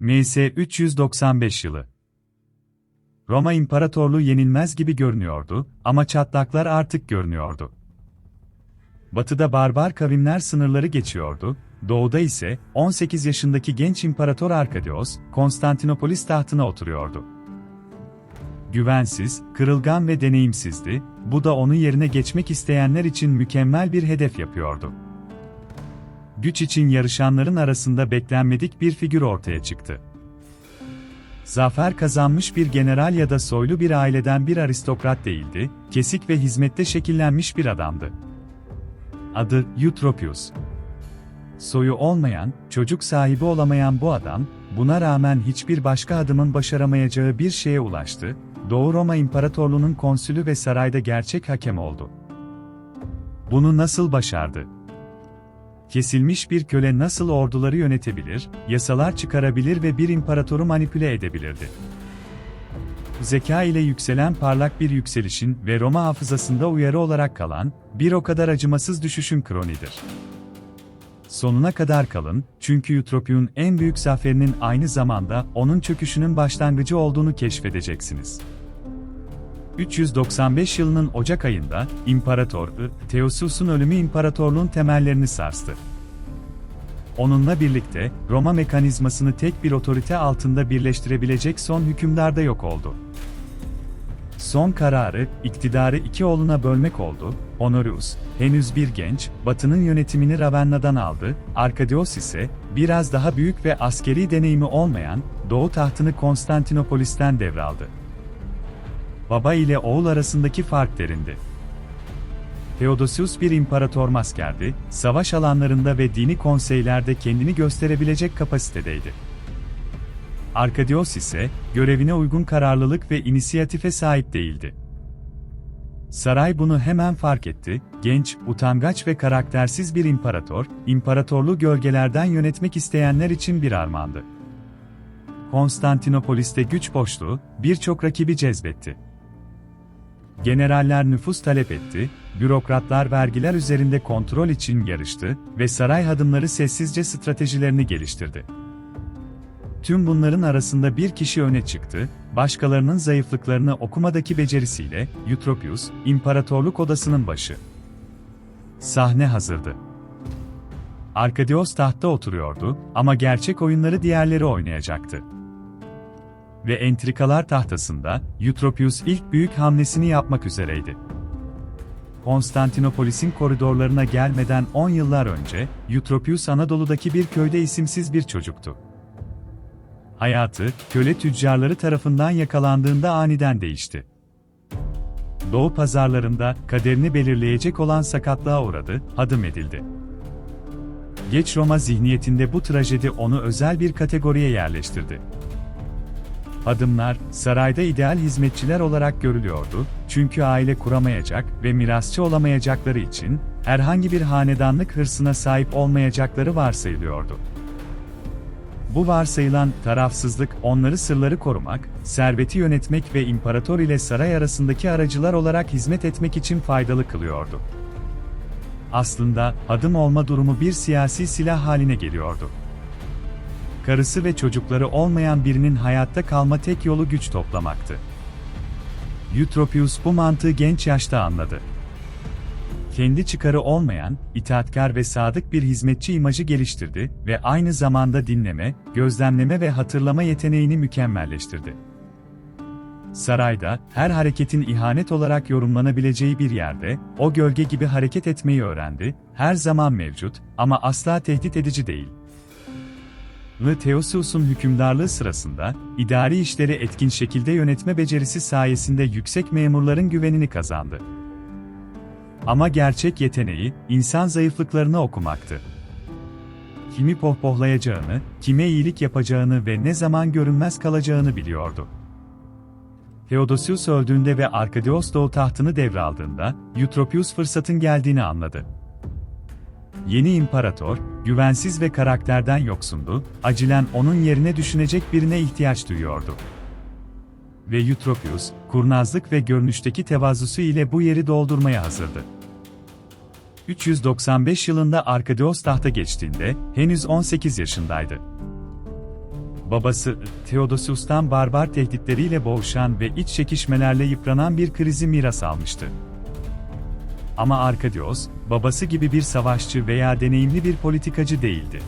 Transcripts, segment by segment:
MS 395 yılı. Roma İmparatorluğu yenilmez gibi görünüyordu ama çatlaklar artık görünüyordu. Batıda barbar kavimler sınırları geçiyordu, doğuda ise 18 yaşındaki genç İmparator Arkadios, Konstantinopolis tahtına oturuyordu. Güvensiz, kırılgan ve deneyimsizdi, bu da onun yerine geçmek isteyenler için mükemmel bir hedef yapıyordu. Güç için yarışanların arasında beklenmedik bir figür ortaya çıktı. Zafer kazanmış bir general ya da soylu bir aileden bir aristokrat değildi, kesik ve hizmette şekillenmiş bir adamdı. Adı Eutropius. Soyu olmayan, çocuk sahibi olamayan bu adam, buna rağmen hiçbir başka adamın başaramayacağı bir şeye ulaştı, Doğu Roma İmparatorluğu'nun konsülü ve sarayda gerçek hakem oldu. Bunu nasıl başardı? Kesilmiş bir köle nasıl orduları yönetebilir, yasalar çıkarabilir ve bir imparatoru manipüle edebilirdi? Zeka ile yükselen parlak bir yükselişin ve Roma hafızasında uyarı olarak kalan, bir o kadar acımasız düşüşün kronidir. Sonuna kadar kalın, çünkü Eutropion en büyük zaferinin aynı zamanda onun çöküşünün başlangıcı olduğunu keşfedeceksiniz. 395 yılının Ocak ayında, İmparator Theodosius'un ölümü imparatorluğun temellerini sarstı. Onunla birlikte, Roma mekanizmasını tek bir otorite altında birleştirebilecek son hükümdar da yok oldu. Son kararı, iktidarı iki oğluna bölmek oldu, Honorius, henüz bir genç, Batı'nın yönetimini Ravenna'dan aldı, Arkadios ise, biraz daha büyük ve askeri deneyimi olmayan, Doğu tahtını Konstantinopolis'ten devraldı. Baba ile oğul arasındaki fark derindi. Theodosius bir imparator maskerdi, savaş alanlarında ve dini konseylerde kendini gösterebilecek kapasitedeydi. Arkadios ise, görevine uygun kararlılık ve inisiyatife sahip değildi. Saray bunu hemen fark etti, genç, utangaç ve karaktersiz bir imparator, imparatorluğu gölgelerden yönetmek isteyenler için bir armağandı. Konstantinopolis'te güç boşluğu, birçok rakibi cezbetti. Generaller nüfus talep etti, bürokratlar vergiler üzerinde kontrol için yarıştı ve saray hadımları sessizce stratejilerini geliştirdi. Tüm bunların arasında bir kişi öne çıktı, başkalarının zayıflıklarını okumadaki becerisiyle, Eutropius, imparatorluk odasının başı. Sahne hazırdı. Arkadios tahtta oturuyordu ama gerçek oyunları diğerleri oynayacaktı. Ve entrikalar tahtasında, Eutropius ilk büyük hamlesini yapmak üzereydi. Konstantinopolis'in koridorlarına gelmeden 10 yıllar önce, Eutropius Anadolu'daki bir köyde isimsiz bir çocuktu. Hayatı, köle tüccarları tarafından yakalandığında aniden değişti. Doğu pazarlarında kaderini belirleyecek olan sakatlığa uğradı, hadım edildi. Geç Roma zihniyetinde bu trajedi onu özel bir kategoriye yerleştirdi. Adımlar, sarayda ideal hizmetçiler olarak görülüyordu, çünkü aile kuramayacak ve mirasçı olamayacakları için, herhangi bir hanedanlık hırsına sahip olmayacakları varsayılıyordu. Bu varsayılan tarafsızlık onları sırları korumak, serveti yönetmek ve imparator ile saray arasındaki aracılar olarak hizmet etmek için faydalı kılıyordu. Aslında adım olma durumu bir siyasi silah haline geliyordu. Karısı ve çocukları olmayan birinin hayatta kalma tek yolu güç toplamaktı. Eutropius bu mantığı genç yaşta anladı kendi çıkarı olmayan, itaatkar ve sadık bir hizmetçi imajı geliştirdi ve aynı zamanda dinleme, gözlemleme ve hatırlama yeteneğini mükemmelleştirdi. Sarayda, her hareketin ihanet olarak yorumlanabileceği bir yerde, o gölge gibi hareket etmeyi öğrendi, her zaman mevcut ama asla tehdit edici değil. L. Theodosius'un hükümdarlığı sırasında, idari işleri etkin şekilde yönetme becerisi sayesinde yüksek memurların güvenini kazandı. Ama gerçek yeteneği, insan zayıflıklarını okumaktı. Kimi pohpohlayacağını, kime iyilik yapacağını ve ne zaman görünmez kalacağını biliyordu. Theodosius öldüğünde ve Arkadios Doğu tahtını devraldığında, Eutropius fırsatın geldiğini anladı. Yeni imparator, güvensiz ve karakterden yoksundu, acilen onun yerine düşünecek birine ihtiyaç duyuyordu ve Eutropius, kurnazlık ve görünüşteki tevazusu ile bu yeri doldurmaya hazırdı. 395 yılında Arkadios tahta geçtiğinde henüz 18 yaşındaydı. babası Theodosius'tan barbar tehditleriyle boğuşan ve iç çekişmelerle yıpranan bir krizi miras almıştı. Ama Arkadios, babası gibi bir savaşçı veya deneyimli bir politikacı değildi.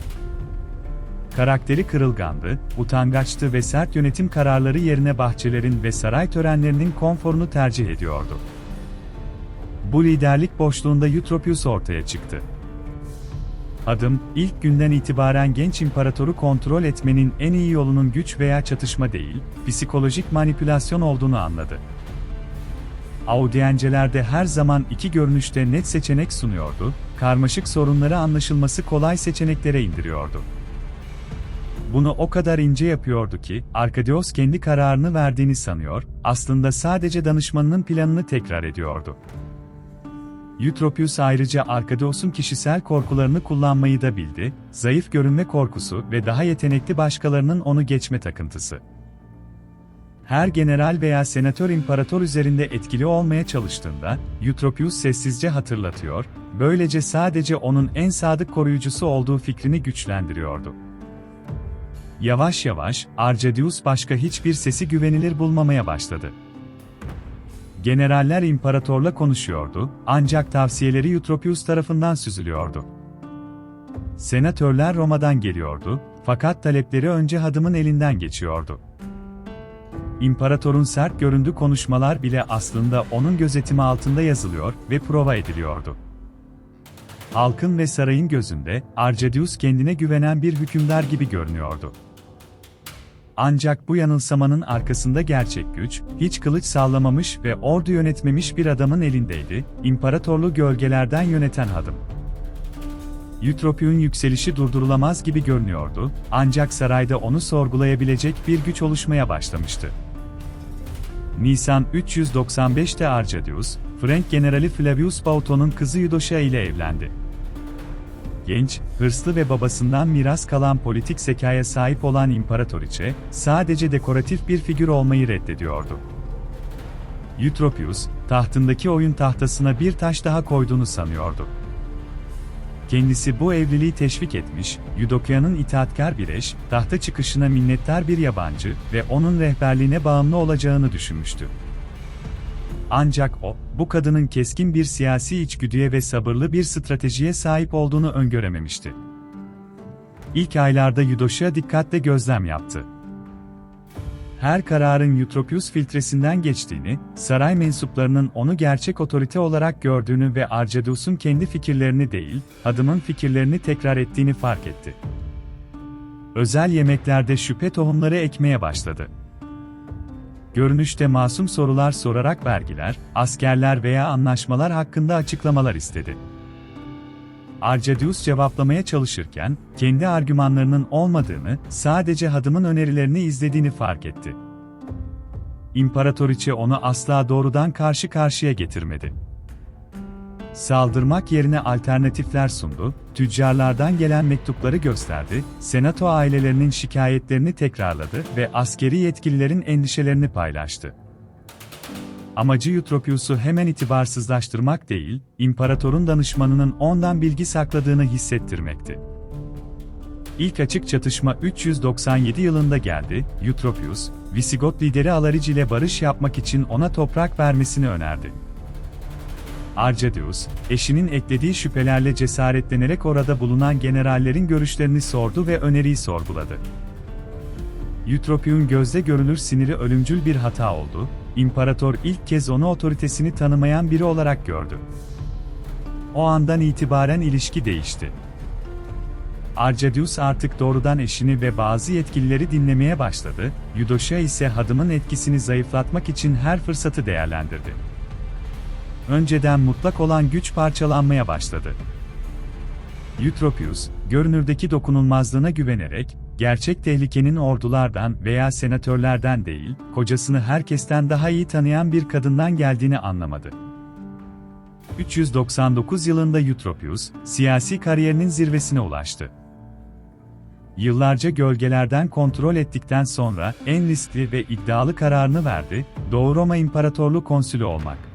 Karakteri kırılgandı, utangaçtı ve sert yönetim kararları yerine bahçelerin ve saray törenlerinin konforunu tercih ediyordu. Bu liderlik boşluğunda Eutropius ortaya çıktı. Adım, ilk günden itibaren genç imparatoru kontrol etmenin en iyi yolunun güç veya çatışma değil, psikolojik manipülasyon olduğunu anladı. Audiencelerde her zaman iki görünüşte net seçenek sunuyordu, karmaşık sorunları anlaşılması kolay seçeneklere indiriyordu. Bunu o kadar ince yapıyordu ki, Arkadios kendi kararını verdiğini sanıyor, aslında sadece danışmanının planını tekrar ediyordu. Eutropius ayrıca Arkadios'un kişisel korkularını kullanmayı da bildi, zayıf görünme korkusu ve daha yetenekli başkalarının onu geçme takıntısı. Her general veya senatör imparator üzerinde etkili olmaya çalıştığında, Eutropius sessizce hatırlatıyor, böylece sadece onun en sadık koruyucusu olduğu fikrini güçlendiriyordu. Yavaş yavaş, Arcadius başka hiçbir sesi güvenilir bulmamaya başladı. Generaller imparatorla konuşuyordu, ancak tavsiyeleri Eutropius tarafından süzülüyordu. Senatörler Roma'dan geliyordu, fakat talepleri önce hadımın elinden geçiyordu. İmparatorun sert göründü konuşmalar bile aslında onun gözetimi altında yazılıyor ve prova ediliyordu. Halkın ve sarayın gözünde, Arcadius kendine güvenen bir hükümdar gibi görünüyordu. Ancak bu yanılsamanın arkasında gerçek güç, hiç kılıç sallamamış ve ordu yönetmemiş bir adamın elindeydi, imparatorluğu gölgelerden yöneten hadım. Eutropius'un yükselişi durdurulamaz gibi görünüyordu, ancak sarayda onu sorgulayabilecek bir güç oluşmaya başlamıştı. Nisan 395'te Arcadius, Frank generali Flavius Bauton'un kızı Eudocia ile evlendi. Genç, hırslı ve babasından miras kalan politik zekaya sahip olan imparatoriçe, sadece dekoratif bir figür olmayı reddediyordu. Eutropius, tahtındaki oyun tahtasına bir taş daha koyduğunu sanıyordu. Kendisi bu evliliği teşvik etmiş, Eudokia'nın itaatkar bir eş, tahta çıkışına minnettar bir yabancı ve onun rehberliğine bağımlı olacağını düşünmüştü. Ancak o, bu kadının keskin bir siyasi içgüdüye ve sabırlı bir stratejiye sahip olduğunu öngörememişti. İlk aylarda Eudoşia dikkatle gözlem yaptı. Her kararın Eutropius filtresinden geçtiğini, saray mensuplarının onu gerçek otorite olarak gördüğünü ve Arcadius'un kendi fikirlerini değil, adımın fikirlerini tekrar ettiğini fark etti. Özel yemeklerde şüphe tohumları ekmeye başladı. Görünüşte masum sorular sorarak vergiler, askerler veya anlaşmalar hakkında açıklamalar istedi. Arcadius cevaplamaya çalışırken, kendi argümanlarının olmadığını, sadece hadımın önerilerini izlediğini fark etti. İmparatoriçe onu asla doğrudan karşı karşıya getirmedi. Saldırmak yerine alternatifler sundu, tüccarlardan gelen mektupları gösterdi, senato ailelerinin şikayetlerini tekrarladı ve askeri yetkililerin endişelerini paylaştı. Amacı Eutropius'u hemen itibarsızlaştırmak değil, imparatorun danışmanının ondan bilgi sakladığını hissettirmekti. İlk açık çatışma 397 yılında geldi, Eutropius, Visigot lideri Alaric ile barış yapmak için ona toprak vermesini önerdi. Arcadius, eşinin eklediği şüphelerle cesaretlenerek orada bulunan generallerin görüşlerini sordu ve öneriyi sorguladı. Eutropius'un gözde görünür siniri ölümcül bir hata oldu, İmparator ilk kez onu otoritesini tanımayan biri olarak gördü. O andan itibaren ilişki değişti. Arcadius artık doğrudan eşini ve bazı yetkilileri dinlemeye başladı, Eudoşia ise hadımın etkisini zayıflatmak için her fırsatı değerlendirdi. Önceden mutlak olan güç parçalanmaya başladı. Eutropius, görünürdeki dokunulmazlığına güvenerek, gerçek tehlikenin ordulardan veya senatörlerden değil, kocasını herkesten daha iyi tanıyan bir kadından geldiğini anlamadı. 399 yılında Eutropius, siyasi kariyerinin zirvesine ulaştı. Yıllarca gölgelerden kontrol ettikten sonra en riskli ve iddialı kararını verdi, Doğu Roma İmparatorluğu konsülü olmak.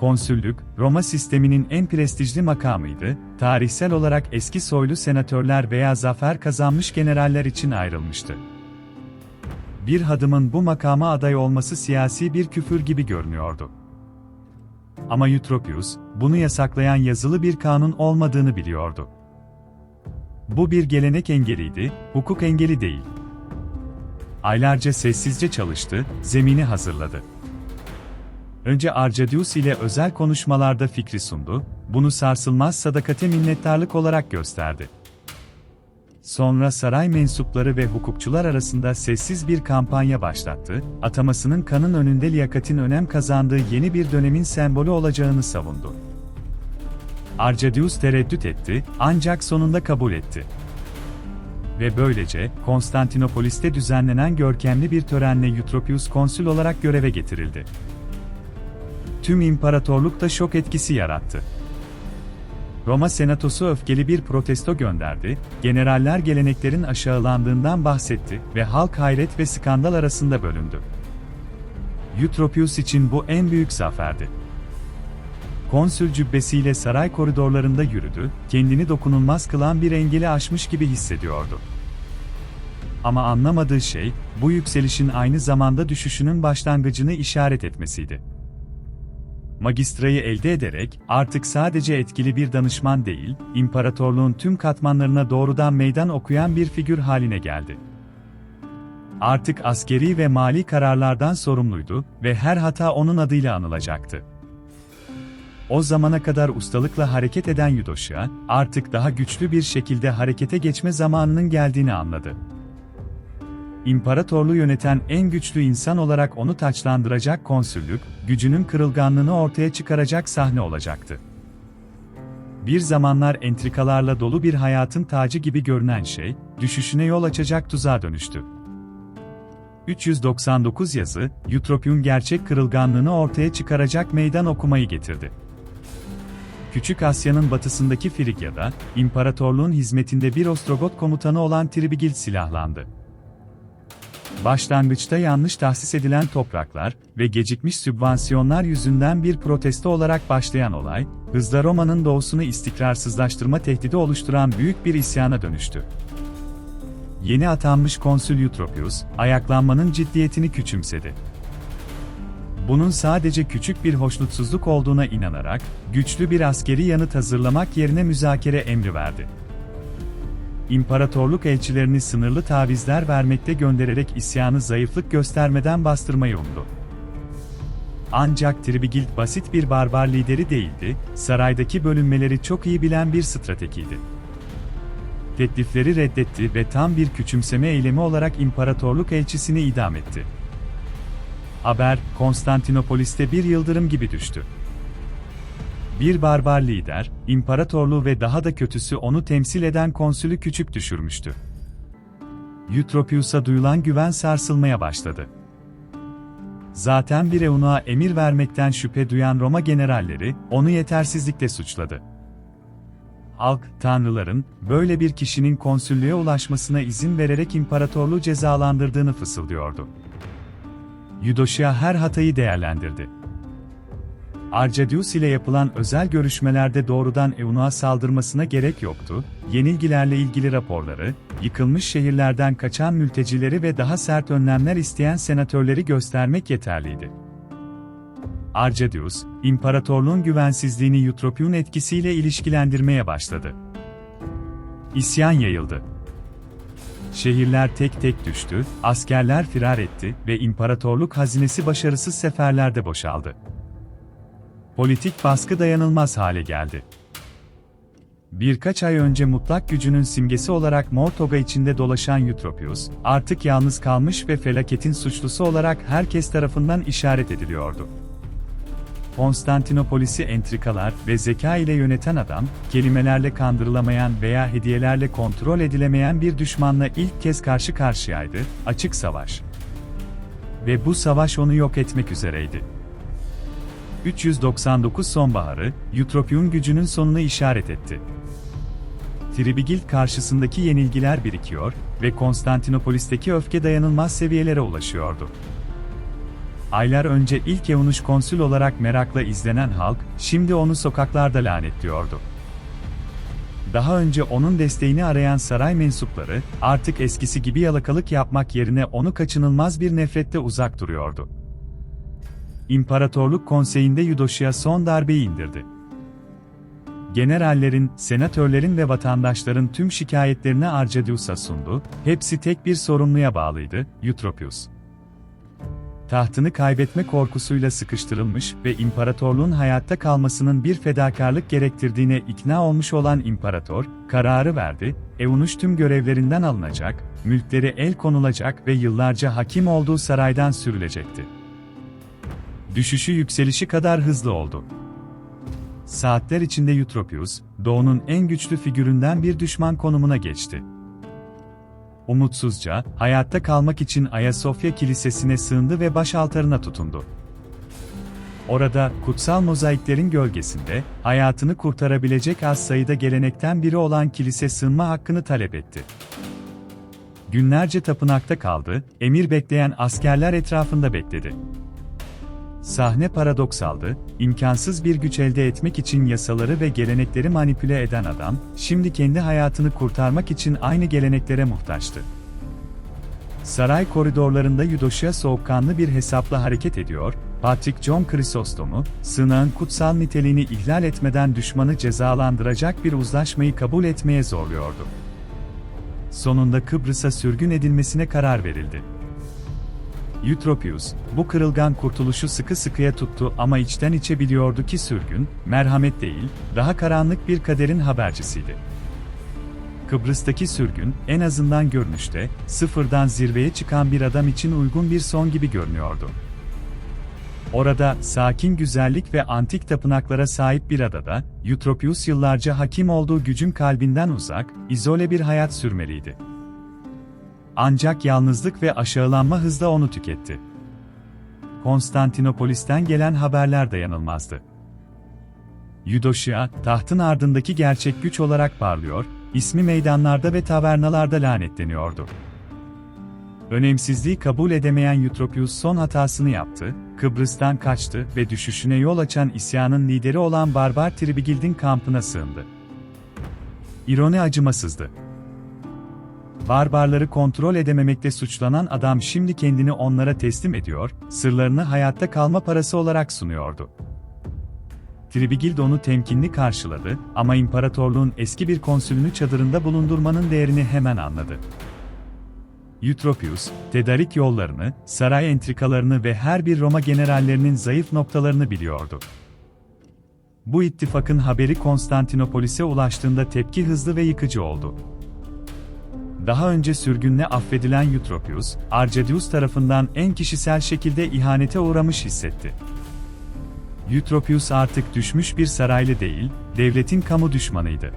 Konsüllük, Roma sisteminin en prestijli makamıydı, tarihsel olarak eski soylu senatörler veya zafer kazanmış generaller için ayrılmıştı. Bir hadımın bu makama aday olması siyasi bir küfür gibi görünüyordu. Ama Eutropius, bunu yasaklayan yazılı bir kanun olmadığını biliyordu. Bu bir gelenek engeliydi, hukuk engeli değil. Aylarca sessizce çalıştı, zemini hazırladı. Önce Arcadius ile özel konuşmalarda fikri sundu, bunu sarsılmaz sadakate minnettarlık olarak gösterdi. Sonra saray mensupları ve hukukçular arasında sessiz bir kampanya başlattı, atamasının kanın önünde liyakatin önem kazandığı yeni bir dönemin sembolü olacağını savundu. Arcadius tereddüt etti, ancak sonunda kabul etti. Ve böylece, Konstantinopolis'te düzenlenen görkemli bir törenle Eutropius konsül olarak göreve getirildi. Tüm imparatorlukta şok etkisi yarattı. Roma Senatosu öfkeli bir protesto gönderdi, generaller geleneklerin aşağılandığından bahsetti ve halk hayret ve skandal arasında bölündü. Eutropius için bu en büyük zaferdi. Konsül cübbesiyle saray koridorlarında yürüdü, kendini dokunulmaz kılan bir engeli aşmış gibi hissediyordu. Ama anlamadığı şey, bu yükselişin aynı zamanda düşüşünün başlangıcını işaret etmesiydi magistrayı elde ederek artık sadece etkili bir danışman değil, imparatorluğun tüm katmanlarına doğrudan meydan okuyan bir figür haline geldi. Artık askeri ve mali kararlardan sorumluydu ve her hata onun adıyla anılacaktı. O zamana kadar ustalıkla hareket eden Yudoşya, artık daha güçlü bir şekilde harekete geçme zamanının geldiğini anladı. İmparatorluğu yöneten en güçlü insan olarak onu taçlandıracak konsüllük, gücünün kırılganlığını ortaya çıkaracak sahne olacaktı. Bir zamanlar entrikalarla dolu bir hayatın tacı gibi görünen şey, düşüşüne yol açacak tuzağa dönüştü. 399 yazı, Eutropion gerçek kırılganlığını ortaya çıkaracak meydan okumayı getirdi. Küçük Asya'nın batısındaki Frigya'da, imparatorluğun hizmetinde bir Ostrogot komutanı olan Tribigild silahlandı. Başlangıçta yanlış tahsis edilen topraklar ve gecikmiş sübvansiyonlar yüzünden bir protesto olarak başlayan olay, hızla Roma'nın doğusunu istikrarsızlaştırma tehdidi oluşturan büyük bir isyana dönüştü. Yeni atanmış konsül Eutropius, ayaklanmanın ciddiyetini küçümsedi. Bunun sadece küçük bir hoşnutsuzluk olduğuna inanarak, güçlü bir askeri yanıt hazırlamak yerine müzakere emri verdi imparatorluk elçilerini sınırlı tavizler vermekte göndererek isyanı zayıflık göstermeden bastırmayı umdu. Ancak Tribigild basit bir barbar lideri değildi, saraydaki bölünmeleri çok iyi bilen bir stratejiydi. Teklifleri reddetti ve tam bir küçümseme eylemi olarak imparatorluk elçisini idam etti. Haber, Konstantinopolis'te bir yıldırım gibi düştü. Bir barbar lider, imparatorluğu ve daha da kötüsü onu temsil eden konsülü küçük düşürmüştü. Eutropius'a duyulan güven sarsılmaya başladı. Zaten bir eunuğa emir vermekten şüphe duyan Roma generalleri, onu yetersizlikle suçladı. Halk, tanrıların, böyle bir kişinin konsüllüğe ulaşmasına izin vererek imparatorluğu cezalandırdığını fısıldıyordu. Yudoşya her hatayı değerlendirdi. Arcadius ile yapılan özel görüşmelerde doğrudan Eunuch'a saldırmasına gerek yoktu, yenilgilerle ilgili raporları, yıkılmış şehirlerden kaçan mültecileri ve daha sert önlemler isteyen senatörleri göstermek yeterliydi. Arcadius, imparatorluğun güvensizliğini Eutropion etkisiyle ilişkilendirmeye başladı. İsyan yayıldı. Şehirler tek tek düştü, askerler firar etti ve imparatorluk hazinesi başarısız seferlerde boşaldı politik baskı dayanılmaz hale geldi. Birkaç ay önce mutlak gücünün simgesi olarak mor içinde dolaşan Eutropius, artık yalnız kalmış ve felaketin suçlusu olarak herkes tarafından işaret ediliyordu. Konstantinopolis'i entrikalar ve zeka ile yöneten adam, kelimelerle kandırılamayan veya hediyelerle kontrol edilemeyen bir düşmanla ilk kez karşı karşıyaydı, açık savaş. Ve bu savaş onu yok etmek üzereydi. 399 sonbaharı, Eutropion gücünün sonunu işaret etti. Tribigild karşısındaki yenilgiler birikiyor ve Konstantinopolis'teki öfke dayanılmaz seviyelere ulaşıyordu. aylar önce ilk Eunuş konsül olarak merakla izlenen halk, şimdi onu sokaklarda lanetliyordu. Daha önce onun desteğini arayan saray mensupları, artık eskisi gibi yalakalık yapmak yerine onu kaçınılmaz bir nefretle uzak duruyordu. İmparatorluk Konseyi'nde Yudoşi'ye son darbeyi indirdi. Generallerin, senatörlerin ve vatandaşların tüm şikayetlerini Arcadius'a sundu, hepsi tek bir sorumluya bağlıydı, Eutropius. Tahtını kaybetme korkusuyla sıkıştırılmış ve imparatorluğun hayatta kalmasının bir fedakarlık gerektirdiğine ikna olmuş olan imparator, kararı verdi, Eunuş tüm görevlerinden alınacak, mülkleri el konulacak ve yıllarca hakim olduğu saraydan sürülecekti. Düşüşü yükselişi kadar hızlı oldu. Saatler içinde Eutropius, Doğu'nun en güçlü figüründen bir düşman konumuna geçti. Umutsuzca, hayatta kalmak için Ayasofya Kilisesi'ne sığındı ve baş altarına tutundu. Orada, kutsal mozaiklerin gölgesinde, hayatını kurtarabilecek az sayıda gelenekten biri olan kilise sığınma hakkını talep etti. Günlerce tapınakta kaldı, emir bekleyen askerler etrafında bekledi. Sahne paradoksaldı, imkansız bir güç elde etmek için yasaları ve gelenekleri manipüle eden adam, şimdi kendi hayatını kurtarmak için aynı geleneklere muhtaçtı. Saray koridorlarında Yudoşya soğukkanlı bir hesapla hareket ediyor, Patrick John Chrysostom'u, sığınağın kutsal niteliğini ihlal etmeden düşmanı cezalandıracak bir uzlaşmayı kabul etmeye zorluyordu. Sonunda Kıbrıs'a sürgün edilmesine karar verildi. Eutropius, bu kırılgan kurtuluşu sıkı sıkıya tuttu ama içten içe biliyordu ki sürgün, merhamet değil, daha karanlık bir kaderin habercisiydi. Kıbrıs'taki sürgün, en azından görünüşte, sıfırdan zirveye çıkan bir adam için uygun bir son gibi görünüyordu. Orada, sakin güzellik ve antik tapınaklara sahip bir adada, Eutropius yıllarca hakim olduğu gücün kalbinden uzak, izole bir hayat sürmeliydi. Ancak yalnızlık ve aşağılanma hızla onu tüketti. Konstantinopolis'ten gelen haberler dayanılmazdı. Yudoşya, tahtın ardındaki gerçek güç olarak parlıyor, ismi meydanlarda ve tavernalarda lanetleniyordu. Önemsizliği kabul edemeyen Eutropius son hatasını yaptı, Kıbrıs'tan kaçtı ve düşüşüne yol açan isyanın lideri olan Barbar Tribigild'in kampına sığındı. İroni acımasızdı. Barbarları kontrol edememekte suçlanan adam şimdi kendini onlara teslim ediyor, sırlarını hayatta kalma parası olarak sunuyordu. Tribigild onu temkinli karşıladı ama imparatorluğun eski bir konsülünü çadırında bulundurmanın değerini hemen anladı. Eutropius, tedarik yollarını, saray entrikalarını ve her bir Roma generallerinin zayıf noktalarını biliyordu. Bu ittifakın haberi Konstantinopolis'e ulaştığında tepki hızlı ve yıkıcı oldu. Daha önce sürgünle affedilen Eutropius, Arcadius tarafından en kişisel şekilde ihanete uğramış hissetti. Eutropius artık düşmüş bir saraylı değil, devletin kamu düşmanıydı.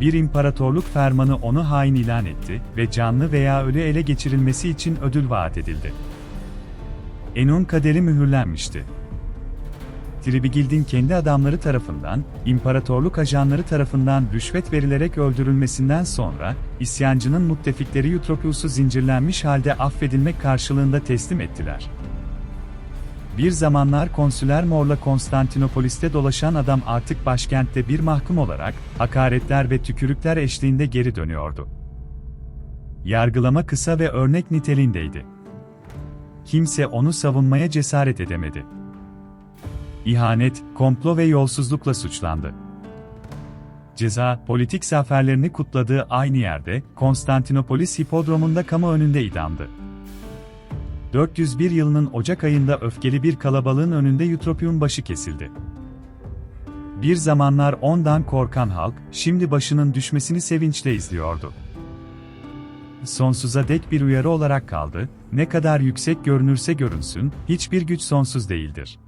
Bir imparatorluk fermanı onu hain ilan etti ve canlı veya ölü ele geçirilmesi için ödül vaat edildi. Enon kaderi mühürlenmişti. Tribigild'in kendi adamları tarafından, imparatorluk ajanları tarafından rüşvet verilerek öldürülmesinden sonra, isyancının müttefikleri Eutropius'u zincirlenmiş halde affedilmek karşılığında teslim ettiler. Bir zamanlar konsüler Mor'la Konstantinopolis'te dolaşan adam artık başkentte bir mahkum olarak, hakaretler ve tükürükler eşliğinde geri dönüyordu. Yargılama kısa ve örnek niteliğindeydi. Kimse onu savunmaya cesaret edemedi ihanet, komplo ve yolsuzlukla suçlandı. Ceza, politik zaferlerini kutladığı aynı yerde, Konstantinopolis hipodromunda kamu önünde idamdı. 401 yılının Ocak ayında öfkeli bir kalabalığın önünde Eutropion başı kesildi. Bir zamanlar ondan korkan halk, şimdi başının düşmesini sevinçle izliyordu. Sonsuza dek bir uyarı olarak kaldı, ne kadar yüksek görünürse görünsün, hiçbir güç sonsuz değildir.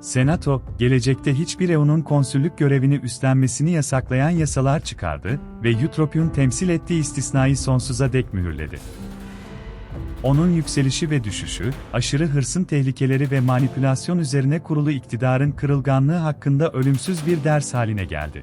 Senato, gelecekte hiçbir EU'nun konsüllük görevini üstlenmesini yasaklayan yasalar çıkardı ve Eutropion temsil ettiği istisnayı sonsuza dek mühürledi. Onun yükselişi ve düşüşü, aşırı hırsın tehlikeleri ve manipülasyon üzerine kurulu iktidarın kırılganlığı hakkında ölümsüz bir ders haline geldi.